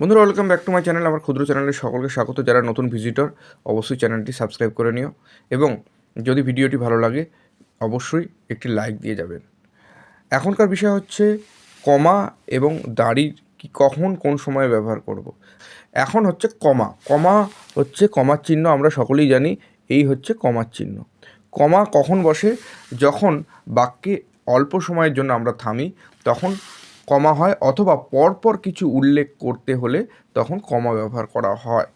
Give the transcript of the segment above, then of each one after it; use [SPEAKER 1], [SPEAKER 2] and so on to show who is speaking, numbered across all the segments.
[SPEAKER 1] বন্ধুরা welcome back to my channel আমার ক্ষুদ্র চ্যানেলে সকলকে স্বাগত। যারা নতুন ভিজিটর অবশ্যই চ্যানেলটি সাবস্ক্রাইব করে নিও এবং যদি ভিডিওটি ভালো লাগে, অবশ্যই একটি লাইক দিয়ে যাবেন। এখনকার বিষয় হচ্ছে কমা এবং দাড়ির কি, কখন, কোন সময়ে ব্যবহার করব। এখন হচ্ছে কমা। কমা হচ্ছে কমার চিহ্ন, আমরা সকলেই জানি, এই হচ্ছে কমার চিহ্ন। কমা কখন বসে? যখন বাক্যে অল্প সময়ের জন্য আমরা থামি, তখন কমা হয় অথবা পরপর কিছু উল্লেখ করতে হলে তখন কমা ব্যবহার করা হয়।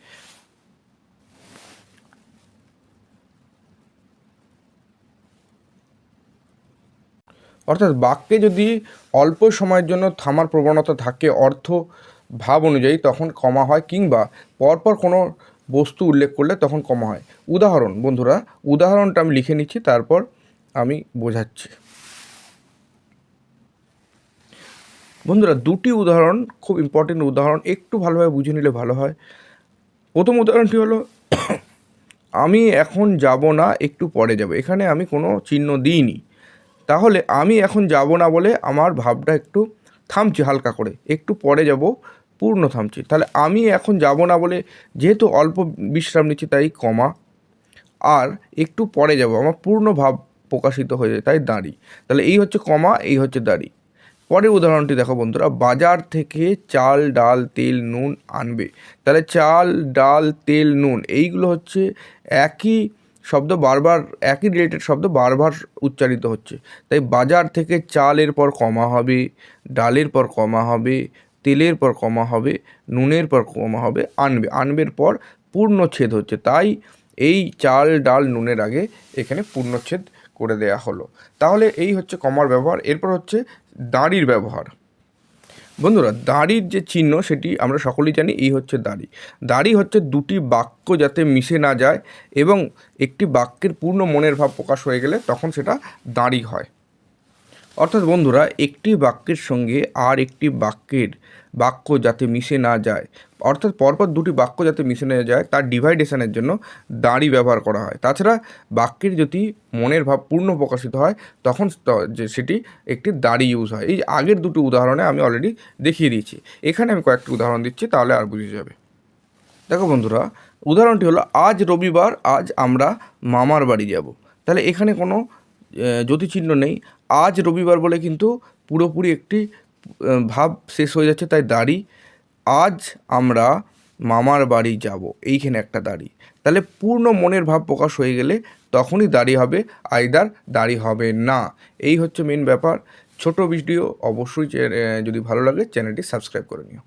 [SPEAKER 1] অর্থাৎ বাক্যে যদি অল্প সময়ের জন্য থামার প্রবণতা থাকে অর্থ ভাব অনুযায়ী তখন কমা হয় কিংবা পরপর কোনো বস্তু উল্লেখ করলে তখন কমা হয়। উদাহরণ, বন্ধুরা, উদাহরণটা আমি লিখে নিচ্ছি, তারপর আমি বোঝাচ্ছি। বন্ধুরা, দুটি উদাহরণ খুব ইম্পর্টেন্ট উদাহরণ। একটু ভালোভাবে বুঝে নিলে ভালো হয়। প্রথম উদাহরণটি হলো, আমি এখন যাব না, একটু পরে যাব। এখানে আমি কোনো চিহ্ন দিইনি। তাহলে আমি এখন যাব না বলে আমার ভাবটা একটু থামছি হালকা করে। একটু পরে যাব, পূর্ণ থামছি। তাহলে আমি এখন যাব না বলে যেহেতু অল্প বিশ্রাম নিচ্ছি, তাই কমা। আর একটু পরে যাব, আমার পূর্ণ ভাব প্রকাশিত হয়ে যায়, তাই দাঁড়ি। তাহলে এই হচ্ছে কমা, এই হচ্ছে দাঁড়ি। পরের উদাহরণটি দেখো বন্ধুরা, বাজার থেকে চাল, ডাল, তেল, নুন আনবে। তাহলে চাল, ডাল, তেল, নুন, এইগুলো হচ্ছে একই শব্দ বারবার, একই রিলেটেড শব্দ বারবার উচ্চারিত হচ্ছে। তাই বাজার থেকে চালের পর কমা হবে, ডালের পর কমা হবে, তেলের পর কমা হবে, নুনের পর কমা হবে, আনবে। আনবের পর পূর্ণচ্ছেদ হচ্ছে। তাই এই চাল, ডাল, নুনের আগে এখানে পূর্ণচ্ছেদ করে দেয়া হলো। তাহলে এই হচ্ছে কমার ব্যবহার। এরপর হচ্ছে দাঁড়ির ব্যবহার। বন্ধুরা, দাড়ির যে চিহ্ন সেটি আমরা সকলেই জানি, এই হচ্ছে দাড়ি। দাড়ি হচ্ছে দুটি বাক্য যাতে মিশে না যায় এবং একটি বাক্যের পূর্ণ মনের ভাব প্রকাশ হয়ে গেলে তখন সেটা দাড়ি হয়। অর্থাৎ বন্ধুরা, একটি বাক্যের সঙ্গে আর একটি বাক্যের বাক্য যাতে মিশে না যায় অর্থাৎ পরপর দুটি বাক্য যাতে মিশে যায়, তার ডিভাইডেশনের জন্য দাড়ি ব্যবহার করা হয়। তাছাড়া বাক্যের যদি মনের ভাব পূর্ণ প্রকাশিত হয়, তখন যে সেটি একটি দাড়ি ইউজ হয়। এই আগের দুটি উদাহরণে আমি অলরেডি দেখিয়ে দিয়েছি। এখানে আমি কয়েকটি উদাহরণ দিচ্ছি, তাহলে আর বুঝে যাবে। দেখো বন্ধুরা, উদাহরণটি হলো, আজ রবিবার, আজ আমরা মামার বাড়ি যাব। তাহলে এখানে কোনো জ্যোতিচিহ্ন নেই। আজ রবিবার বলে কিন্তু পুরোপুরি একটি ভাব শেষ হয়ে যাচ্ছে, তাই দাড়ি। আজ আমরা মামার বাড়ি যাব। এইখানে একটা দাড়ি। তাহলে পূর্ণ মনের ভাব প্রকাশ হয়ে গেলে তখনই দাড়ি হবে, আইদার দাড়ি হবে না। এই হচ্ছে মেন ব্যাপার। ছোট ভিডিও অবশ্যই যদি ভালো লাগে, চ্যানেলটি সাবস্ক্রাইব করে নিও।